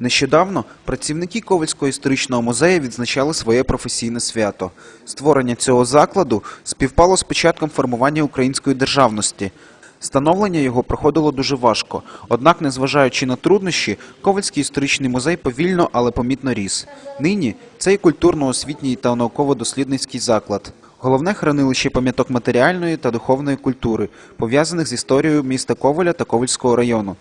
Нещодавно працівники Ковальського історичного музею відзначали своє професійне свято. Створення цього закладу співпало з початком формування української державності. Становлення його проходило дуже важко. Однак, незважаючи на труднощі, Ковальський історичний музей повільно, але помітно ріс. Нині це і культурно-освітній та науково-дослідницький заклад. Головне хранилище пам'яток матеріальної та духовної культури, пов'язаних з історією міста Коваля та Ковальського району.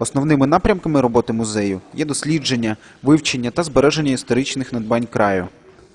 Основними напрямками роботи музею є дослідження, вивчення та збереження історичних надбань краю.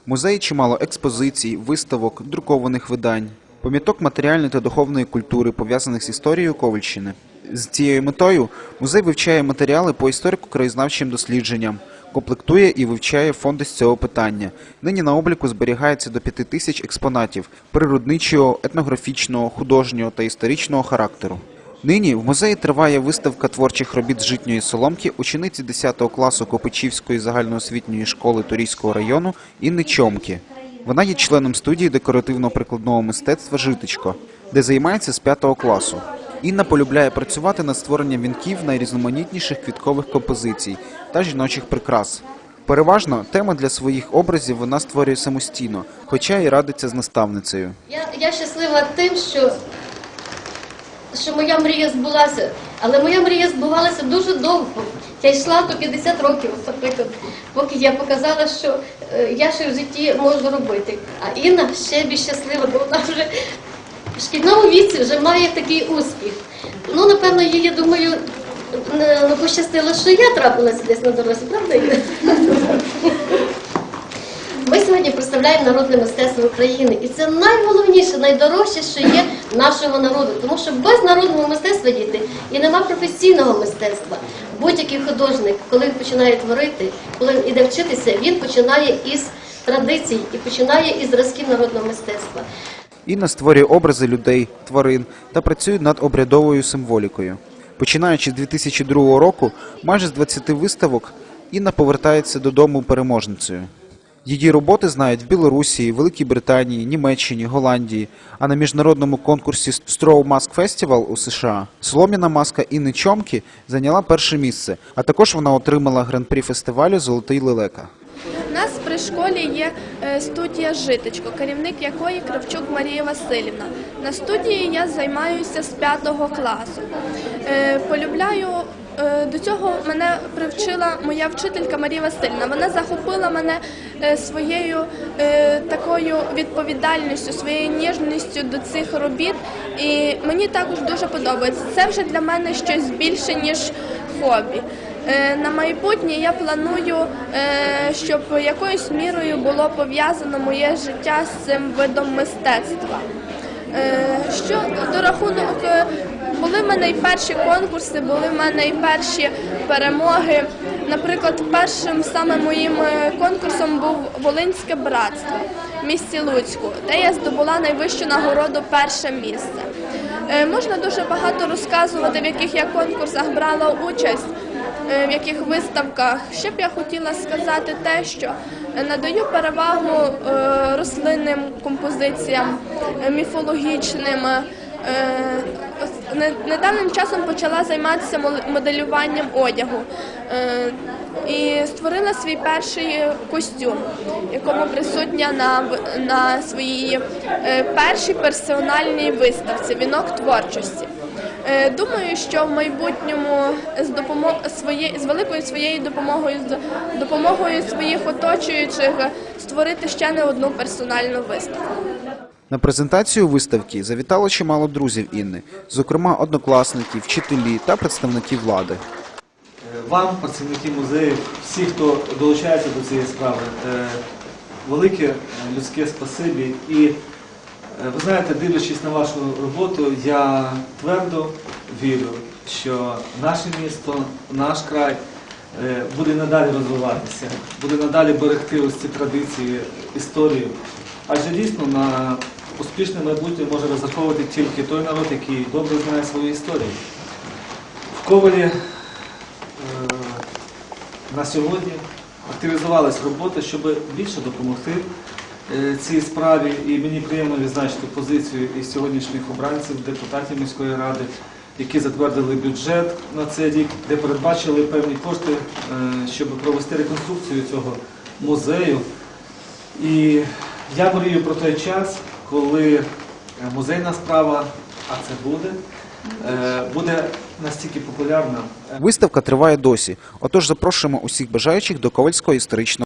Музеї чимало експозицій, виставок, друкованих видань, пам'яток матеріальної та духовної культури, пов'язаних з історією Ковальщини. З цією метою музей вивчає матеріали по історико-краєзнавчим дослідженням, комплектує і вивчає фонди з цього питання. Нині на обліку зберігається до п'яти тисяч експонатів природничого, етнографічного, художнього та історичного характеру. Нині в музеї триває виставка творчих робіт з житньої соломки учениці 10 класу Копичівської загальноосвітньої школи Турійського району Інни Чомки. Вона є членом студії декоративно-прикладного мистецтва Житичко, де займається з 5 класу. Інна полюбляє працювати над створенням вінків найрізноманітніших квіткових композицій та жіночих прикрас. Переважно теми для своїх образів вона створює самостійно, хоча і радиться з наставницею. Я, я щаслива тим, що, що моя мрія збулася. Але моя мрія збувалася дуже довго. Я йшла до 50 років, наприклад, поки я показала, що е, я ще в житті можу робити. А Інна ще більш щаслива, бо вона вже в шкільному віці вже має такий успіх. Ну, напевно, їй, я думаю, не, не пощастило, що я трапилася десь на дорозі, правда? Сьогодні представляємо народне мистецтво України, і це найголовніше, найдорожче, що є нашого народу. Тому що без народного мистецтва діти і нема професійного мистецтва. Будь-який художник, коли він починає творити, коли він іде вчитися, він починає із традицій і починає із зразків народного мистецтва. Інна створює образи людей, тварин та працює над обрядовою символікою. Починаючи з 2002 року, майже з 20 виставок Інна повертається додому переможницею. Її роботи знають в Білорусі, Великій Британії, Німеччині, Голландії, а на міжнародному конкурсі Straw Mask Festival у США солом'яна маска Інни Чомки зайняла перше місце, а також вона отримала гран-прі фестивалю Золотий лелека. У нас при школі є е, студія Житочко, керівник якої Кравчук Марія Васильівна. На студії я займаюся з 5 класу. Е, Полюбляю до цього мене привчила моя вчителька Марія Васильівна. Вона захопила мене е, своєю е, такою відповідальністю, своєю ніжністю до цих робіт. І мені також дуже подобається. Це вже для мене щось більше, ніж хобі. Е, На майбутнє я планую, е, щоб якоюсь мірою було пов'язано моє життя з цим видом мистецтва. Е, Що до рахунок, е, були в мене і перші конкурси, були в мене і перші перемоги. Наприклад, першим саме моїм е, конкурсом був Волинське братство в місті Луцьку, де я здобула найвищу нагороду перше місце. Е, Можна дуже багато розказувати, в яких я конкурсах брала участь, е, в яких виставках. Ще б я хотіла сказати те, що надаю перевагу рослинним композиціям, міфологічним. Недавнім часом почала займатися моделюванням одягу е, і створила свій перший костюм, якому присутня на, на своїй е, першій персональній виставці Вінок творчості. Е, Думаю, що в майбутньому з допомо... своє... з великою своєю допомогою, з допомогою своїх оточуючих створити ще не одну персональну виставку. На презентацію виставки завітало чимало друзів Інни, зокрема однокласники, вчителі та представники влади. Вам, працівники музею, всі, хто долучається до цієї справи, е, велике е, людське спасибі. І е, ви знаєте, дивлячись на вашу роботу, я твердо вірю, що наше місто, наш край буде надалі розвиватися, буде надалі берегти ось ці традиції, історію. Адже дійсно на успішне майбутнє може розраховувати тільки той народ, який добре знає свою історію. В Ковалі е, на сьогодні активізувалась робота, щоб більше допомогти е, цій справі. І мені приємно відзначити позицію і сьогоднішніх обранців, депутатів міської ради, які затвердили бюджет на цей рік, де передбачили певні кошти, е, щоб провести реконструкцію цього музею. І я мрію про той час, коли е, музейна справа, а це буде, е, буде настільки популярна. Виставка триває досі, отож запрошуємо усіх бажаючих до Ковальського історичного